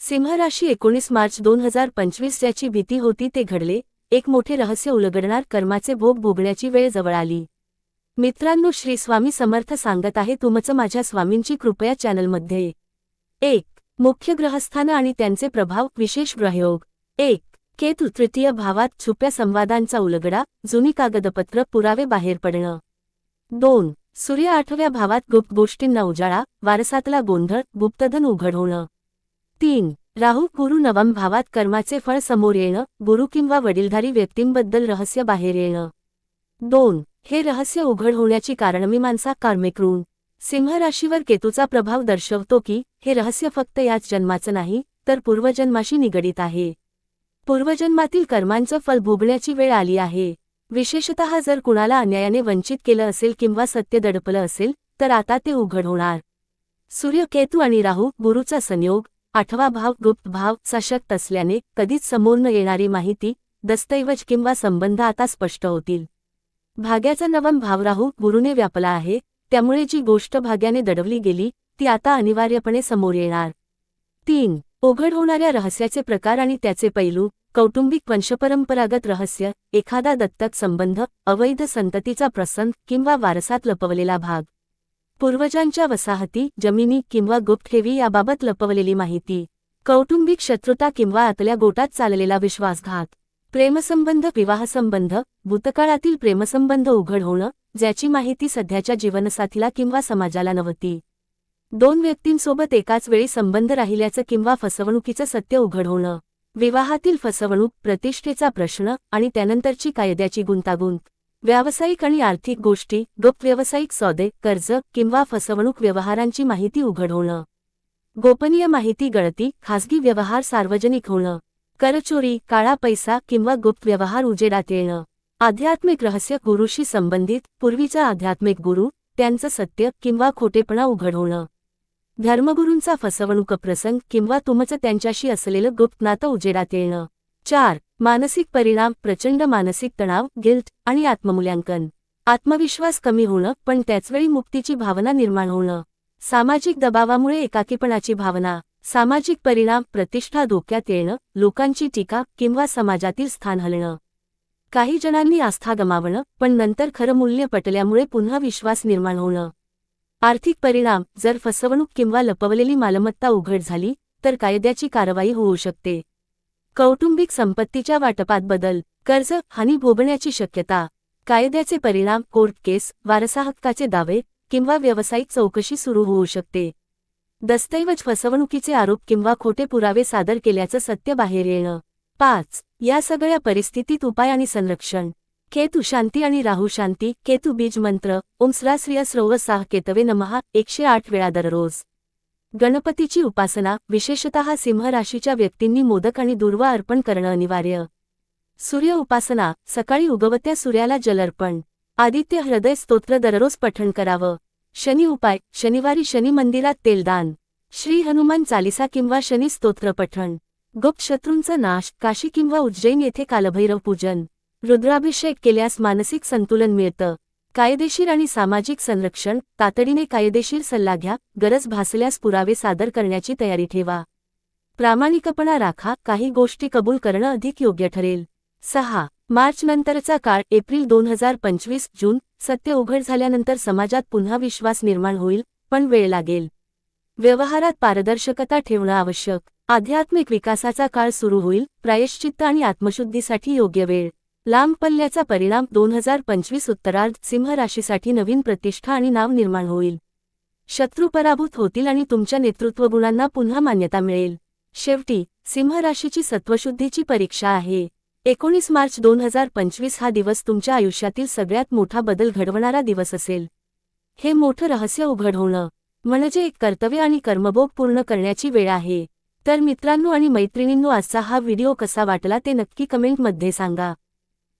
सिंहराशी एकोणीस मार्च दोन हजार पंचवीस ज्याची भीती होती ते घडले. एक मोठे रहस्य उलगडणार कर्माचे भोग भोगण्याची वेळ जवळ आली. मित्रांनो श्री स्वामी समर्थ सांगत आहे तुमचं माझ्या स्वामींची कृपया चॅनलमध्ये एक मुख्य ग्रहस्थानं आणि त्यांचे प्रभाव विशेष ग्रहयोग. एक केतू तृतीय भावात छुप्या संवादांचा उलगडा जुनी कागदपत्र पुरावे बाहेर पडणं. दोन सूर्य आठव्या भावात गुप्त गोष्टींना उजाळा वारसातला गोंधळ गुप्तधन उघड होणं. तीन राहू गुरु नवम भावात कर्माचे फळ समोर येणं गुरु किंवा वडीलधारी व्यक्तींबद्दल रहस्य बाहेर येणं. दोन हे रहस्य उघड होण्याची कारणमीमांसा कार्मिक ऋण. सिंह राशीवर केतूचा प्रभाव दर्शवतो की हे रहस्य फक्त याच जन्माचं नाही तर पूर्वजन्माशी निगडीत आहे. पूर्वजन्मातील कर्मांचं फल भोगण्याची वेळ आली आहे. विशेषतः जर कुणाला अन्यायाने वंचित केलं असेल किंवा सत्य दडपलं असेल तर आता ते उघड होणार. सूर्य केतू आणि राहू गुरुचा संयोग आठवा भाव गुप्त भाव सशक्त असल्याने कधीच समोर न येणारी माहिती दस्तऐवज किंवा संबंध आता स्पष्ट होतील. भाग्याचा नवम भाव राहू गुरुने व्यापला आहे त्यामुळे जी गोष्ट भाग्याने दडवली गेली ती आता अनिवार्यपणे समोर येणार. तीन उघड होणाऱ्या रहस्याचे प्रकार आणि त्याचे पैलू कौटुंबिक वंशपरंपरागत रहस्य एखादा दत्तक संबंध अवैध संततीचा प्रसंग किंवा वारसात लपवलेला भाग. पूर्वजांच्या वसाहती जमिनी किंवा गुप्त ठेवी याबाबत लपवलेली माहिती कौटुंबिक शत्रुता किंवा आतल्या गोटात चाललेला विश्वासघात प्रेमसंबंध विवाहसंबंध भूतकाळातील प्रेमसंबंध उघड होणं ज्याची माहिती सध्याच्या जीवनसाथीला किंवा समाजाला नव्हती. दोन व्यक्तींसोबत एकाच वेळी संबंध राहिल्याचं किंवा फसवणुकीचं सत्य उघड होणं विवाहातील फसवणूक प्रतिष्ठेचा प्रश्न आणि त्यानंतरची कायद्याची गुंतागुंत व्यावसायिक आणि आर्थिक गोष्टी गुप्त व्यावसायिक सौदे कर्ज किंवा फसवणूक व्यवहारांची माहिती उघड होणं. गोपनीय माहिती गळती खासगी व्यवहार सार्वजनिक होणं. करचोरी काळा पैसा किंवा गुप्त व्यवहार उजेडात येणं. आध्यात्मिक रहस्य गुरुशी संबंधित पूर्वीचा आध्यात्मिक गुरु त्यांचं सत्य किंवा खोटेपणा उघड होणं. धर्मगुरूंचा फसवणूक प्रसंग किंवा तुमचं त्यांच्याशी असलेलं गुप्त नातं उजेडात येणं. चार मानसिक परिणाम प्रचंड मानसिक तणाव गिल्ट आणि आत्ममूल्यांकन. आत्मविश्वास कमी होणं पण त्याचवेळी मुक्तीची भावना निर्माण होणं. सामाजिक दबावामुळे एकाकीपणाची भावना. सामाजिक परिणाम प्रतिष्ठा धोक्यात येणं लोकांची टीका किंवा समाजातील स्थान हलणं. काही जणांनी आस्था गमावणं पण नंतर खरं मूल्य पटल्यामुळे पुन्हा विश्वास निर्माण होणं. आर्थिक परिणाम जर फसवणूक किंवा लपवलेली मालमत्ता उघड झाली तर कायद्याची कारवाई होऊ शकते. कौटुंबिक संपत्तीच्या वाटपात बदल कर्ज हानी भोगण्याची शक्यता कायद्याचे परिणाम कोर्ट केस वारसा हक्काचे दावे किंवा व्यावसायिक चौकशी सुरू होऊ शकते. दस्तऐवज फसवणुकीचे आरोप किंवा खोटे पुरावे सादर केल्याचं सत्य बाहेर येणं. पाच या सगळ्या परिस्थितीत उपाय आणि संरक्षण. केतू शांती आणि राहू शांती केतू बीज मंत्र ओम श्राश्रिय स्रव साह केतवे नमहा एकशे आठ वेळा दररोज. गणपतीची उपासना विशेषतः सिंह राशीच्या व्यक्तींनी मोदक आणि दुर्वा अर्पण करणं अनिवार्य. सूर्य उपासना सकाळी उगवत्या सूर्याला जलर्पण आदित्य हृदय स्तोत्र दररोज पठण करावं. शनी उपाय शनिवारी शनी मंदिरात तेलदान. श्री हनुमान चालिसा किंवा शनी स्तोत्र पठण. गुप्त शत्रूंचा नाश काशी किंवा उज्जैन येथे कालभैरव पूजन. रुद्राभिषेक केल्यास मानसिक संतुलन मिळतं. कायदेशीर आणि सामाजिक संरक्षण तातडीने कायदेशीर सल्ला घ्या गरज भासल्यास पुरावे सादर करण्याची तयारी ठेवा. प्रामाणिकपणा राखा काही गोष्टी कबूल करणं अधिक योग्य ठरेल. सहा मार्च नंतरचा काळ एप्रिल दोन हजार पंचवीस जून सत्य उघड झाल्यानंतर समाजात पुन्हा विश्वास निर्माण होईल पण वेळ लागेल. व्यवहारात पारदर्शकता ठेवणं आवश्यक. आध्यात्मिक विकासाचा काळ सुरू होईल प्रायश्चित्त आणि आत्मशुद्धीसाठी योग्य वेळ. लांब पल्ल्याचा परिणाम दोन हजार पंचवीस उत्तरार्ध सिंह राशीसाठी नवीन प्रतिष्ठा आणि नाव निर्माण होईल. शत्रू पराभूत होतील आणि तुमच्या नेतृत्वगुणांना पुन्हा मान्यता मिळेल. शेवटी सिंह राशीची सत्वशुद्धीची परीक्षा आहे. एकोणीस मार्च दोन हजार पंचवीस हा दिवस तुमच्या आयुष्यातील सगळ्यात मोठा बदल घडवणारा दिवस असेल. हे मोठं रहस्य उघड होणं म्हणजे एक कर्तव्य आणि कर्मभोग पूर्ण करण्याची वेळ आहे. तर मित्रांनो आणि मैत्रिणींनो आजचा हा व्हिडिओ कसा वाटला ते नक्की कमेंटमध्ये सांगा.